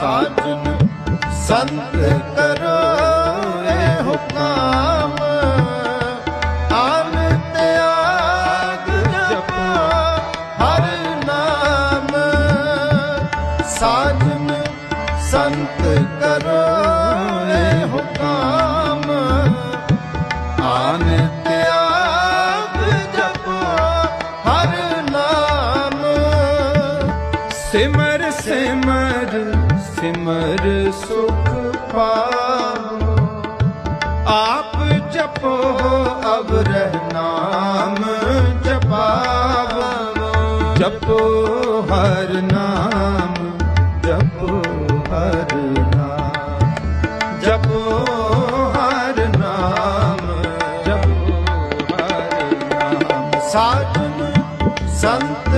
ਸਾਜਨ ਸੰਤ ਕਰੋ ਇਹ ਹੁਕਮ। ਆਨ ਤਿਆਗ ਜਪੋ ਹਰ ਨਾਮ। ਸਾਜਨ ਸੰਤ ਕਰੋ ਇਹ ਹੁਕਮ। ਆਨ ਤਿਆਗ ਜਪੋ ਹਰ ਨਾਮ। ਸਿਮਰ ਸਿਮਰ ਸਿਮਰ ਸੁਖ ਪਾਓ। ਆਪ ਜਪੋ ਅਵਰਹ ਨਾਮ ਜਪਾਵੋ। ਜਪੋ ਹਰ ਨਾਮ, ਜਪੋ ਹਰ ਨਾਮ। ਜਪੋ ਹਰ ਨਾਮ, ਜਪੋ ਹਰ ਨਾਮ। ਸਾਧਨ ਸੰਤ